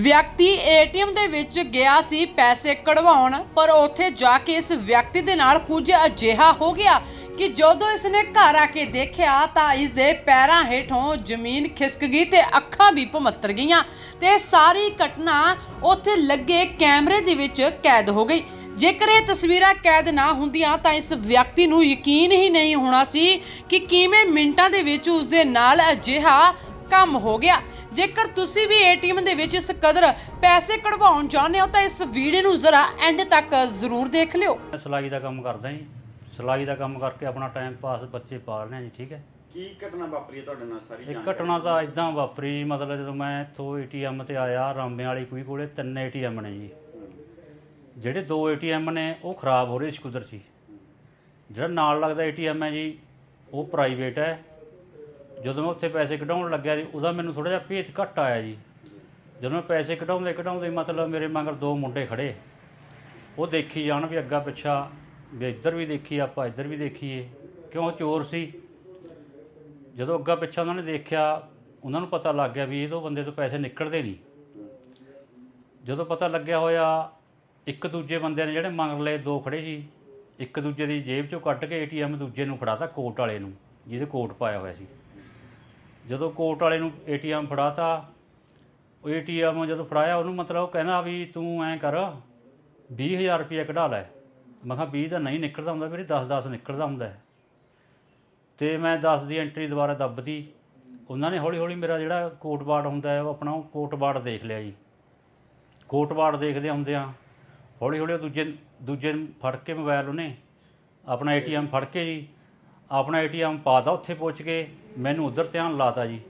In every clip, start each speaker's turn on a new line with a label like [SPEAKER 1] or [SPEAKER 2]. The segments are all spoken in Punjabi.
[SPEAKER 1] ਵਿਅਕਤੀ ਏਟੀਐਮ ਦੇ ਵਿੱਚ ਗਿਆ ਸੀ ਪੈਸੇ ਕਢਵਾਉਣ, ਪਰ ਉੱਥੇ ਜਾ ਕੇ ਇਸ ਵਿਅਕਤੀ ਦੇ ਨਾਲ ਕੁਝ ਅਜਿਹਾ ਹੋ ਗਿਆ ਕਿ ਜਦੋਂ ਇਸਨੇ ਘਰ ਆ ਕੇ ਦੇਖਿਆ ਤਾਂ ਇਸ ਦੇ ਪੈਰਾਂ ਹੇਠੋਂ ਜ਼ਮੀਨ ਖਿਸਕ ਗਈ ਤੇ ਅੱਖਾਂ ਵੀ ਭਮੱਤਰ ਗਈਆਂ ਤੇ ਸਾਰੀ ਘਟਨਾ ਉੱਥੇ ਲੱਗੇ ਕੈਮਰੇ ਦੇ ਵਿੱਚ ਕੈਦ ਹੋ ਗਈ। ਜੇਕਰ ਇਹ ਤਸਵੀਰਾਂ ਕੈਦ ਨਾ ਹੁੰਦੀਆਂ ਤਾਂ ਇਸ ਵਿਅਕਤੀ ਨੂੰ ਯਕੀਨ ਹੀ ਨਹੀਂ ਹੋਣਾ ਸੀ ਕਿ ਕਿਵੇਂ ਮਿੰਟਾਂ ਦੇ ਵਿੱਚ ਉਸ ਦੇ ਨਾਲ ਅਜਿਹਾ ਕੰਮ ਹੋ ਗਿਆ। ਜੇਕਰ ਤੁਸੀਂ ਵੀ ਏਟੀਐਮ ਦੇ ਵਿੱਚ ਇਸ ਕਦਰ ਪੈਸੇ ਕਢਵਾਉਣ ਚਾਹੁੰਦੇ ਹੋ ਤਾਂ ਇਸ ਵੀਡੀਓ ਨੂੰ ਜ਼ਰਾ ਐਂਡ ਤੱਕ ਜ਼ਰੂਰ ਦੇਖ ਲਿਓ।
[SPEAKER 2] ਮੈਂ ਸਿਲਾਈ ਦਾ ਕੰਮ ਕਰਦਾ ਜੀ। ਸਿਲਾਈ ਦਾ ਕੰਮ ਕਰਕੇ ਆਪਣਾ ਟਾਈਮ ਪਾਸ ਬੱਚੇ ਪਾਲਨੇ ਆ ਜੀ ਠੀਕ ਹੈ?
[SPEAKER 3] ਕੀ ਘਟਨਾ ਵਾਪਰੀ ਹੈ ਤੁਹਾਡੇ ਨਾਲ ਸਾਰੀ
[SPEAKER 2] ਇਹ
[SPEAKER 3] ਜਾਣਕਾਰੀ?
[SPEAKER 2] ਘਟਨਾ ਤਾਂ ਇਦਾਂ ਵਾਪਰੀ ਜੀ, ਮਤਲਬ ਜਦੋਂ ਮੈਂ ਇੱਥੋਂ ਏਟੀਐਮ ਤੇ ਆਇਆ ਰਾਮੇ ਵਾਲੀ ਕੋਈ ਕੋਲੇ ਤਿੰਨ ਏਟੀਐਮ ਨੇ ਜੀ। ਜਿਹੜੇ ਦੋ ਏਟੀਐਮ ਨੇ ਉਹ ਖਰਾਬ ਹੋ ਰਹੇ ਸੀ ਕੁਦਰਤੀ। ਜਿਹੜਾ ਨਾਲ ਲੱਗਦਾ ਏਟੀਐਮ ਹੈ ਜੀ ਉਹ ਪ੍ਰਾਈਵੇਟ ਹੈ। ਜਦੋਂ ਮੈਂ ਉੱਥੇ ਪੈਸੇ ਕਢਾਉਣ ਲੱਗਿਆ ਜੀ, ਉਹਦਾ ਮੈਨੂੰ ਥੋੜਾ ਜਿਹਾ ਭੇਤ ਘੱਟ ਆਇਆ ਜੀ। ਜਦੋਂ ਮੈਂ ਪੈਸੇ ਕਢਾਉਂਦੇ ਕਢਾਉਂਦੇ ਮਤਲਬ ਮੇਰੇ ਮਗਰ ਦੋ ਮੁੰਡੇ ਖੜੇ। ਉਹ ਦੇਖੀ ਜਾਣ ਵੀ ਅੱਗਾ ਪਿੱਛਾ ਵੀ ਇੱਧਰ ਵੀ ਦੇਖੀ, ਆਪਾਂ ਇੱਧਰ ਵੀ ਦੇਖੀਏ। ਕਿਉਂ ਚੋਰ ਸੀ? ਜਦੋਂ ਅੱਗਾ ਪਿੱਛਾ ਉਹਨਾਂ ਨੇ ਦੇਖਿਆ, ਉਹਨਾਂ ਨੂੰ ਪਤਾ ਲੱਗ ਗਿਆ ਵੀ ਇਹ ਤੋਂ ਬੰਦੇ ਤੋਂ ਪੈਸੇ ਨਿਕਲਦੇ ਨਹੀਂ। ਜਦੋਂ ਪਤਾ ਲੱਗਿਆ ਹੋਇਆ, ਇੱਕ ਦੂਜੇ ਬੰਦਿਆਂ ਨੇ ਜਿਹੜੇ ਮੰਗਰਲੇ ਦੋ ਖੜੇ ਸੀ, ਇੱਕ ਦੂਜੇ ਦੀ ਜੇਬ ਚੋਂ ਕੱਢ ਕੇ ਏਟੀਐਮ ਦੂਜੇ ਨੂੰ ਫੜਾਤਾ ਕੋਟ ਵਾਲੇ ਨੂੰ, ਜਿਹਦੇ ਕੋਟ ਪਾਇਆ ਹੋਇਆ ਸੀ। ਜਦੋਂ ਕੋਟ ਵਾਲੇ ਨੂੰ ਏਟੀਐਮ ਫੜਾਤਾ, ਉਹ ਏਟੀਐਮ ਜਦੋਂ ਫੜਾਇਆ, ਉਹਨੂੰ ਮਤਲਬ ਉਹ ਕਹਿੰਦਾ ਵੀ ਤੂੰ ਐਂ ਕਰ 20000 ਰੁਪਏ ਕਢਾ ਲੈ। ਮੈਂ ਕਿਹਾ 20 ਦਾ ਨਹੀਂ ਨਿਕਲਦਾ ਹੁੰਦਾ ਮੇਰੇ 10 10 ਨਿਕਲਦਾ ਹੁੰਦਾ ਹੈ। ਤੇ ਮੈਂ 10 ਦੀ ਐਂਟਰੀ ਦੁਬਾਰਾ ਦੱਬਦੀ ਉਹਨਾਂ ਨੇ ਹੌਲੀ ਹੌਲੀ ਮੇਰਾ ਜਿਹੜਾ ਕੋਟ ਬਾੜ ਹੁੰਦਾ ਹੈ, ਉਹ ਆਪਣਾ ਉਹ ਕੋਟ ਬਾੜ ਦੇਖ ਲਿਆ ਜੀ। ਕੋਟ ਬਾੜ ਦੇਖਦੇ ਹੁੰਦੇ ਆ ਹੌਲੀ ਹੌਲੀ ਉਹ ਦੂਜੇ ਦੂਜੇ ਫੜ ਕੇ ਮੋਬਾਈਲ ਉਹਨੇ ਆਪਣਾ ਏਟੀਐਮ ਫੜ ਕੇ ਜੀ, ਆਪਣਾ ਏਟੀਐਮ ਪਾਤਾ ਉੱਥੇ ਪਹੁੰਚ ਕੇ ਮੈਨੂੰ ਉਧਰ ਧਿਆਨ ਲਾਤਾ ਜੀ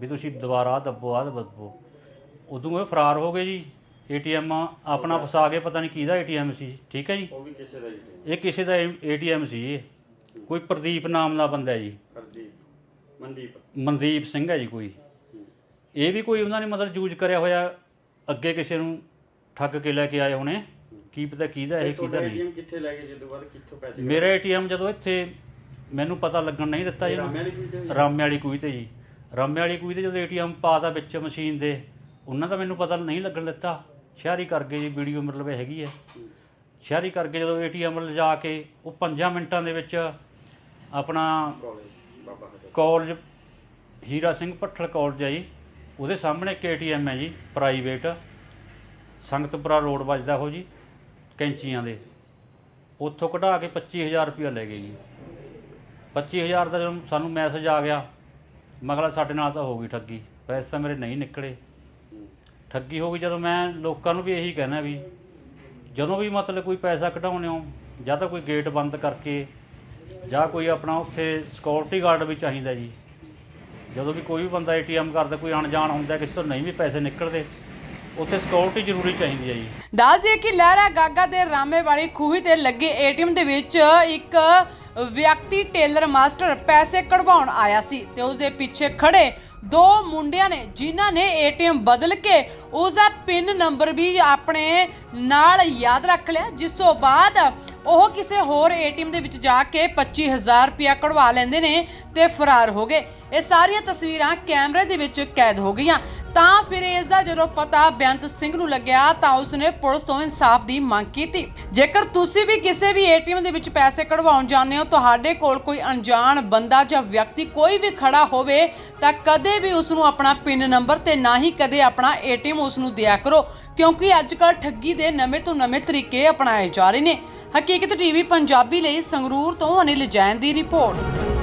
[SPEAKER 2] ਵੀ ਤੁਸੀਂ ਦੁਬਾਰਾ ਦੱਬੋ ਆਹ ਦੱਬੋ। ਉਦੋਂ ਇਹ ਫਰਾਰ ਹੋ ਗਏ ਜੀ ਏਟੀਐਮ ਆਪਣਾ ਫਸਾ ਕੇ ਪਤਾ ਨਹੀਂ ਕਿਹਦਾ ਏਟੀਐਮ ਸੀ ਠੀਕ ਹੈ ਜੀ?
[SPEAKER 3] ਉਹ ਵੀ ਕਿਸੇ ਦਾ ਹੀ
[SPEAKER 2] ਇਹ ਕਿਸੇ ਦਾ ਏਟੀਐਮ ਸੀ ਇਹ। ਕੋਈ ਪ੍ਰਦੀਪ ਨਾਮ ਦਾ ਬੰਦਾ ਹੈ ਜੀ।
[SPEAKER 3] ਹਰਦੀਪ ਮਨਦੀਪ।
[SPEAKER 2] ਮਨਦੀਪ ਸਿੰਘ ਹੈ ਜੀ ਕੋਈ। ਇਹ ਵੀ ਕੋਈ ਉਹਨਾਂ ਨੇ ਮਤਲਬ ਯੂਜ਼ ਕਰਿਆ ਹੋਇਆ ਅੱਗੇ ਕਿਸੇ ਨੂੰ ਠੱਗ ਕੇ ਲੈ ਕੇ ਆਏ ਹੋਣੇ। ਕੀ ਪਤਾ ਕਿਹਦਾ ਇਹ ਕਿਹਦਾ ਨਹੀਂ।
[SPEAKER 3] ATM ਕਿੱਥੇ ਲੈ ਗਏ ਜਦੋਂ ਬਾਅਦ ਕਿੱਥੋਂ ਪੈਸੇ
[SPEAKER 2] ਮੇਰਾ ਏਟੀਐਮ ਜਦੋਂ ਇੱਥੇ ਮੈਨੂੰ ਪਤਾ ਲੱਗਣ ਨਹੀਂ ਦਿੱਤਾ ਜੀ।
[SPEAKER 3] ਰਾਮੇ ਵਾਲੀ ਕੋਈ ਤੇ
[SPEAKER 2] ਰਾਮੇ ਵਾਲੀ ਕੋਈ ਤੇ ਜੀ। ਰਾਮੇ ਵਾਲੀ ਕੋਈ ਤੇ ਜਦੋਂ ਏਟੀਐਮ ਪਾਤਾ ਵਿੱਚ ਮਸ਼ੀਨ ਦੇ ਉਹਨਾਂ ਦਾ ਮੈਨੂੰ ਪਤਾ ਨਹੀਂ ਲੱਗਣ ਦਿੱਤਾ। ਸ਼ਹਿਰੀ ਕਰਕੇ ਜੀ ਵੀਡੀਓ ਮਤਲਬ ਹੈਗੀ ਹੈ। ਸ਼ਹਿਰੀ ਕਰਕੇ ਜਦੋਂ ਏਟੀਐਮ ਲਿਜਾ ਕੇ ਉਹ 5 ਮਿੰਟਾਂ ਦੇ ਵਿੱਚ ਆਪਣਾ ਕਾਲਜ ਹੀਰਾ ਸਿੰਘ ਭੱਠਲ ਕਾਲਜ ਹੈ ਜੀ। ਉਹਦੇ ਸਾਹਮਣੇ ਇੱਕ ਏਟੀਐਮ ਹੈ ਜੀ ਪ੍ਰਾਈਵੇਟ ਸੰਗਤਪੁਰਾ ਰੋਡ ਵੱਜਦਾ ਉਹ ਜੀ ਕੈਂਚੀਆਂ ਦੇ। ਉੱਥੋਂ ਕਢਾ ਕੇ 25000 ਰੁਪਇਆ ਲੈ ਗਏ ਜੀ। 25000 ਦਾ ਜਦੋਂ ਸਾਨੂੰ ਮੈਸੇਜ ਆ ਗਿਆ ਮਗਲਾ ਸਾਡੇ ਨਾਲ ਤਾਂ ਹੋ ਗਈ ਠੱਗੀ, ਪੈਸੇ ਤਾਂ ਮੇਰੇ ਨਹੀਂ ਨਿਕਲੇ। ਠੱਗੀ ਹੋ ਗਈ ਜਦੋਂ ਮੈਂ ਲੋਕਾਂ ਨੂੰ ਵੀ ਇਹੀ ਕਹਿਣਾ ਵੀ, ਜਦੋਂ ਵੀ ਮਤਲਬ ਕੋਈ ਪੈਸਾ ਕਢਾਉਣੇ ਹੋ, ਜਾਂ ਤਾਂ ਕੋਈ ਗੇਟ ਬੰਦ ਕਰਕੇ, ਜਾਂ ਕੋਈ ਆਪਣਾ ਉੱਥੇ ਸਿਕਿਉਰਿਟੀ ਗਾਰਡ ਵੀ ਚਾਹੀਦਾ ਜੀ। ਜਦੋਂ ਵੀ ਕੋਈ ਵੀ ਬੰਦਾ ਏਟੀਐਮ ਕਰਦਾ, ਕੋਈ ਅਣਜਾਣ ਹੁੰਦਾ, ਕਿਸੇ ਤੋਂ ਨਹੀਂ ਵੀ ਪੈਸੇ ਨਿਕਲਦੇ, ਉੱਥੇ ਸਿਕਿਉਰਿਟੀ ਜ਼ਰੂਰੀ ਚਾਹੀਦੀ ਹੈ ਜੀ।
[SPEAKER 1] ਦੱਸ ਦਈਏ ਕਿ ਲਹਿਰਾ ਗਾਗਾ ਦੇ ਰਾਮੇ ਵਾਲੀ ਖੂਹੀ ਤੇ ਲੱਗੇ ਏਟੀਐਮ ਦੇ ਵਿੱਚ ਇੱਕ ਵਿਅਕਤੀ ਟੇਲਰ ਮਾਸਟਰ ਪੈਸੇ ਕਢਵਾਉਣ ਆਇਆ ਸੀ ਤੇ ਉਸ ਦੇ ਪਿੱਛੇ ਖੜੇ ਦੋ ਮੁੰਡਿਆਂ ਨੇ, ਜਿਨ੍ਹਾਂ ਨੇ ਏਟੀਐਮ ਬਦਲ ਕੇ ਉਸ ਦਾ ਪਿਨ ਨੰਬਰ ਵੀ ਆਪਣੇ ਨਾਲ ਯਾਦ ਰੱਖ ਲਿਆ। ਜਿਸ ਤੋਂ ਬਾਅਦ ਉਹ ਕਿਸੇ ਹੋਰ ਏਟੀਐਮ ਦੇ ਵਿੱਚ ਜਾ ਕੇ 25000 ਰੁਪਇਆ ਕਢਵਾ ਲੈਂਦੇ ਨੇ ਤੇ ਫਰਾਰ ਹੋ ਗਏ। ਇਹ ਸਾਰੀਆਂ ਤਸਵੀਰਾਂ ਕੈਮਰੇ ਦੇ ਵਿੱਚ ਕੈਦ ਹੋ ਗਈਆਂ। ਤਾਂ ਫਿਰ ਇਸ ਦਾ ਜਦੋਂ ਪਤਾ ਬੇਅੰਤ ਸਿੰਘ ਨੂੰ ਲੱਗਿਆ ਤਾਂ ਉਸਨੇ ਪੁਲਿਸ ਤੋਂ ਇਨਸਾਫ ਦੀ ਮੰਗ ਕੀਤੀ। ਜੇਕਰ ਤੁਸੀਂ ਵੀ ਕਿਸੇ ਵੀ ਏਟੀਐਮ ਦੇ ਵਿੱਚ ਪੈਸੇ ਕਢਵਾਉਣ ਜਾਂਦੇ ਹੋ, ਤੁਹਾਡੇ ਕੋਲ ਕੋਈ ਅਣਜਾਣ ਬੰਦਾ ਜਾਂ ਵਿਅਕਤੀ ਕੋਈ ਵੀ ਖੜਾ ਹੋਵੇ, ਤਾਂ ਕਦੇ ਵੀ ਉਸ ਨੂੰ ਆਪਣਾ ਪਿਨ ਨੰਬਰ ਤੇ ਨਾ ਹੀ ਕਦੇ ਆਪਣਾ ਏਟੀਐਮ ਉਸ ਨੂੰ ਦਿਆ ਕਰੋ, ਕਿਉਂਕਿ ਅੱਜ ਕੱਲ੍ਹ ਠੱਗੀ ਦੇ ਨਵੇਂ ਤੋਂ ਨਵੇਂ ਤਰੀਕੇ ਅਪਣਾਏ ਜਾ ਰਹੇ ਨੇ। ਹਕੀਕਤ ਟੀਵੀ ਪੰਜਾਬੀ ਲਈ ਸੰਗਰੂਰ ਤੋਂ ਅਨਿਲ ਜੈਨ ਦੀ ਰਿਪੋਰਟ।